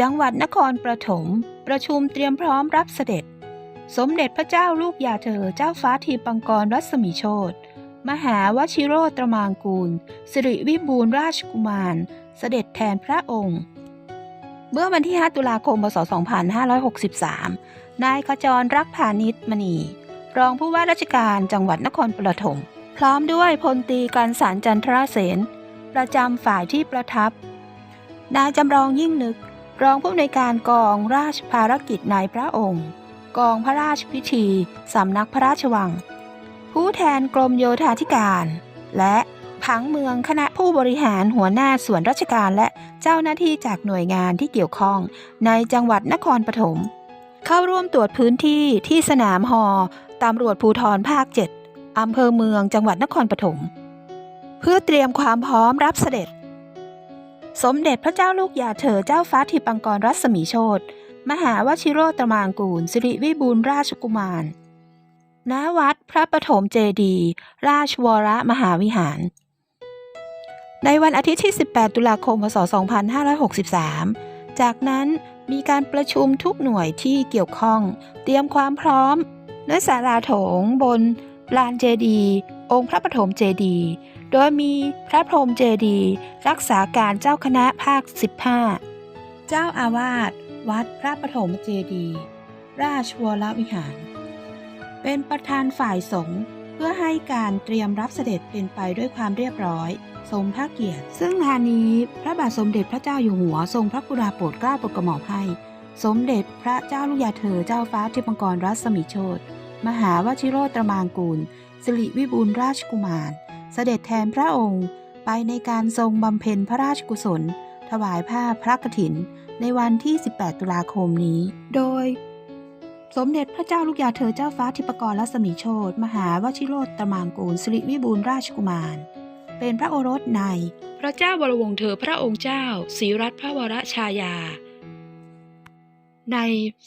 จังหวัดนครปฐมประชุมเตรียมพร้อมรับเสด็จ สมเด็จพระเจ้าลูกยาเธอเจ้าฟ้าทีปังกรรัศมีโชตมหาวชิโรตรมางกูล สิริวิบูลราชกุมาร เสด็จแทนพระองค์ เมื่อวันที่ 5 ตุลาคม พศ 2563 นายขจรรักพาณิชมณี รองผู้ว่าราชการจังหวัดนครปฐมพร้อมด้วยพลตีการสารจันทราเสนประจำฝ่ายที่ประทับ นายจำลองยิ่งนึก รองผู้อำนวยการกองราชภารกิจในพระองค์ กองพระราชพิธี สำนักพระราชวัง ผู้แทนกรมโยธาธิการ และผังเมืองคณะผู้บริหารหัวหน้าส่วนราชการและเจ้าหน้าที่จากหน่วยงานที่เกี่ยวข้องในจังหวัดนครปฐมเข้าร่วมตรวจพื้นที่ที่สนามหอตำรวจภูธรภาค 7อำเภอเมืองจังหวัดนครปฐมเพื่อเตรียมความพร้อมรับเสด็จ สมเด็จพระเจ้าลูกยาเธอเจ้าฟ้าทิปังกรรัศมีโชตมหาวชิโรตรมางกูล สิริวิบูลราชกุมาร ณ วัดพระปฐมเจดีย์ราชวรมหาวิหาร ในวันอาทิตย์ที่ 18 ตุลาคม พศ 2563 จากนั้นมีการประชุมทุกหน่วยที่เกี่ยวข้อง เตรียมความพร้อมณศาลาโถงบนลานเจดีย์องค์พระปฐมเจดีย์ โดยมีพระพรหมเจดีย์รักษาการเจ้าคณะภาค 15 เจ้าอาวาสวัดพระปฐมเจดีย์ราชวรวิหาร เป็นประธานฝ่ายสงฆ์เพื่อให้การเตรียมรับเสด็จเป็นไปด้วยความเรียบร้อย สมพระเกียรติ ซึ่งงานนี้พระบาทสมเด็จพระเจ้าอยู่หัวทรงพระกรุณาโปรดเกล้าโปรดกระหม่อมให้ สมเด็จพระเจ้าลูกยาเธอเจ้าฟ้าทิพงกรรัศมีโชตมหาวชิโรตรมางกูลสิริวิบูลราชกุมาร เสด็จแทนพระองค์ไปในการทรงบำเพ็ญพระราชกุศล ถวายผ้าพระกฐิน ในวันที่ 18 ตุลาคมนี้ โดย สมเด็จพระเจ้าลูกยาเธอเจ้าฟ้าทิปกรรัศมีโชตมหาวชิโรตรมางกูลสิริวิบูลราชกุมาร เป็นพระโอรสใน พระเจ้าวรวงเธอพระองค์เจ้าศรีรัตนพระวรชายา ใน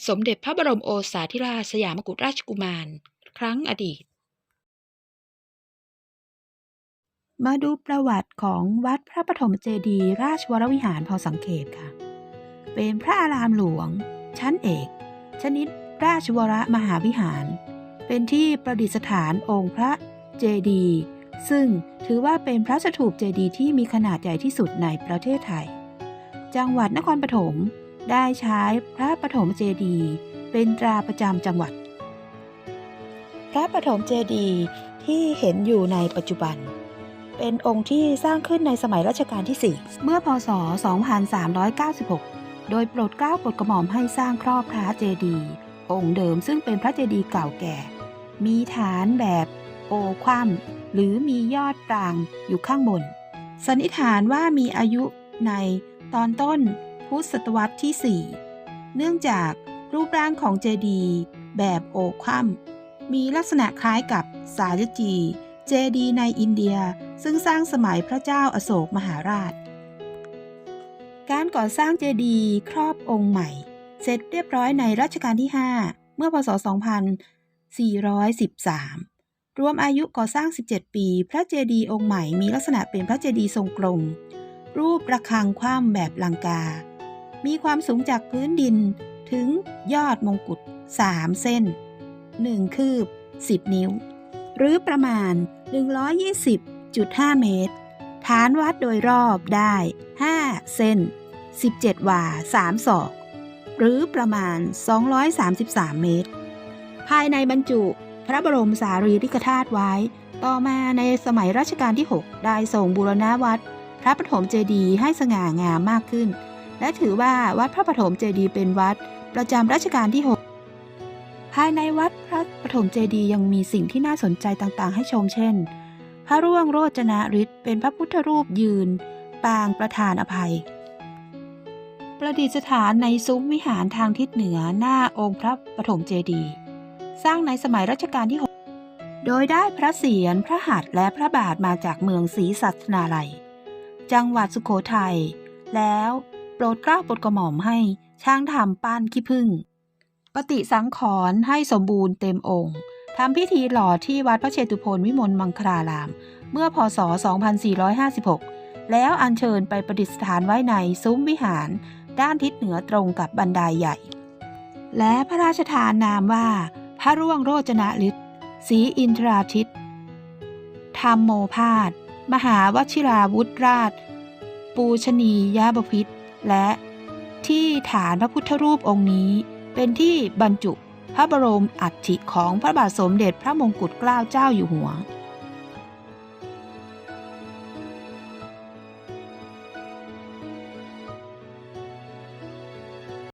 สมเด็จพระบรมโอษาธิราชสยามกุฎราชกุมาร ครั้งอดีต มาดูประวัติของวัดพระปฐมเจดีย์ราชวรวิหารพอสังเขตค่ะ เป็นพระอารามหลวง ชั้นเอก ชนิดราชวรมหาวิหาร เป็นที่ประดิษฐานองค์พระเจดีย์ซึ่งถือว่าเป็นพระสถูปเจดีย์ที่มีขนาดใหญ่ที่สุดในประเทศไทย จังหวัดนครปฐมได้ใช้พระปฐมเจดีย์เป็นตราประจำจังหวัด พระปฐมเจดีย์ที่เห็นอยู่ในปัจจุบัน เป็นองค์ที่สร้างขึ้นในสมัยรัชกาลที่ 4 เมื่อพศ 2396 โดยโปรดเกล้าโปรดกระหม่อมให้สร้างครอบพระเจดีย์องค์เดิมซึ่งเป็นพระเจดีย์เก่าแก่ มีฐานแบบโอคว่ำหรือมียอดปรางอยู่ข้างบน สันนิษฐานว่ามีอายุในตอนต้นพุทธศตวรรษที่ 4 เนื่องจากรูปร่างของเจดีย์แบบโอคว่ำมีลักษณะคล้ายกับสาลจี เจดีย์ในอินเดียซึ่งสร้างสมัยพระเจ้าอโศกมหาราช การก่อสร้างเจดีย์ครอบองค์ใหม่ เสร็จเรียบร้อยในรัชกาลที่ 5 เมื่อพศ 2413 รวมอายุก่อสร้าง 17 ปี พระเจดีย์องค์ใหม่มีลักษณะเป็นพระเจดีย์ทรงกลม รูประฆังคว่ำแบบลังกา มีความสูงจากพื้นดินถึงยอดมงกุฎ 3 เส้น 1 คืบ 10 นิ้ว หรือประมาณ 120.5 เมตร ฐานวัดโดยรอบได้ 5 เส้น 17 วา 3 ศอก หรือประมาณ 233 เมตร ภายในบรรจุพระบรมสารีริกธาตุไว้ ต่อมาในสมัยรัชกาลที่ 6 ได้ส่งบูรณาวัด พระปฐมเจดีย์ให้สง่างามมากขึ้น และถือว่าวัดพระปฐมเจดีย์เป็นวัด ประจำรัชกาลที่ 6 ภายในวัดพระปฐมเจดีย์ยังมีสิ่งที่น่าสนใจต่างๆ ให้ชมเช่น พระร่วงโรจนาฤทธิ์เป็นพระพุทธรูปยืน ปางประธานอภัย ประดิษฐานในซุ้มวิหารทางทิศเหนือหน้าองค์พระปฐมเจดีย์สร้างในสมัยรัชกาลที่ 6 โดยได้พระเศียรพระหัตถ์และพระบาทมาจากเมืองศรีสัชนาลัย จังหวัดสุโขทัยแล้วโปรดเกล้าโปรดกระหม่อมให้ช่างทำป้านขี้ผึ้ง ปฏิสังขรณ์ให้สมบูรณ์เต็มองค์ทำพิธีหล่อที่วัดพระเชตุพนวิมลมังคลาราม เมื่อพศ 2456 แล้วอัญเชิญไปประดิษฐานไว้ในซุ้มวิหาร ด้านทิศเหนือตรงกับบันไดใหญ่ และพระราชทานนามว่า พระร่วงโรจนะฤทธิ์ศรีอินทราทิตธรรมโมพาสมหาวชิราวุธราช ปูชนียาบพิษและที่ฐานพระพุทธรูปองค์นี้ เป็นที่บรรจุพระบรมอัฐิของพระบาทสมเด็จพระมงกุฎเกล้าเจ้าอยู่หัว